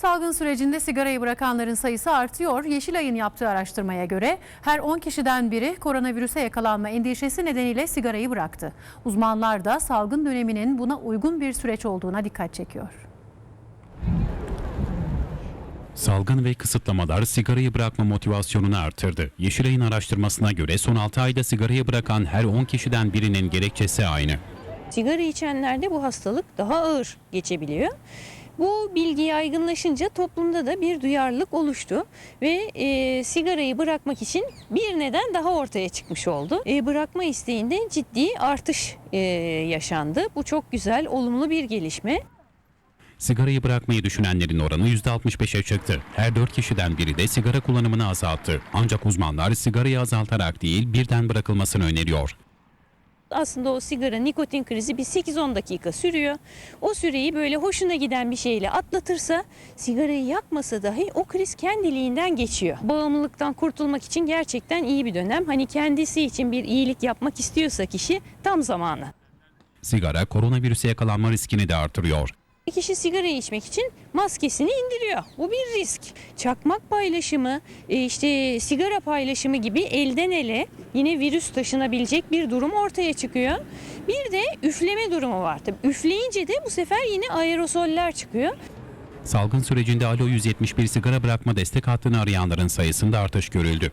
Salgın sürecinde sigarayı bırakanların sayısı artıyor. Yeşilay'ın yaptığı araştırmaya göre her 10 kişiden biri koronavirüse yakalanma endişesi nedeniyle sigarayı bıraktı. Uzmanlar da salgın döneminin buna uygun bir süreç olduğuna dikkat çekiyor. Salgın ve kısıtlamalar sigarayı bırakma motivasyonunu artırdı. Yeşilay'ın araştırmasına göre son 6 ayda sigarayı bırakan her 10 kişiden birinin gerekçesi aynı. Sigara içenlerde bu hastalık daha ağır geçebiliyor. Bu bilgi yaygınlaşınca toplumda da bir duyarlılık oluştu ve e, sigarayı bırakmak için bir neden daha ortaya çıkmış oldu. E, bırakma isteğinde ciddi artış e, yaşandı. Bu çok güzel, olumlu bir gelişme. Sigarayı bırakmayı düşünenlerin oranı %65'e çıktı. Her 4 kişiden biri de sigara kullanımını azalttı. Ancak uzmanlar sigarayı azaltarak değil birden bırakılmasını öneriyor. Aslında o sigara nikotin krizi bir 8-10 dakika sürüyor. O süreyi böyle hoşuna giden bir şeyle atlatırsa sigarayı yakmasa dahi o kriz kendiliğinden geçiyor. Bağımlılıktan kurtulmak için gerçekten iyi bir dönem. Hani kendisi için bir iyilik yapmak istiyorsa kişi tam zamanı. Sigara koronavirüse yakalanma riskini de artırıyor. Kişi sigara içmek için maskesini indiriyor. Bu bir risk. Çakmak paylaşımı, e, işte sigara paylaşımı gibi elden ele yine virüs taşınabilecek bir durum ortaya çıkıyor. Bir de üfleme durumu var. Tabii üfleyince de bu sefer yine aerosoller çıkıyor. Salgın sürecinde Alo 171 sigara bırakma destek hattını arayanların sayısında artış görüldü.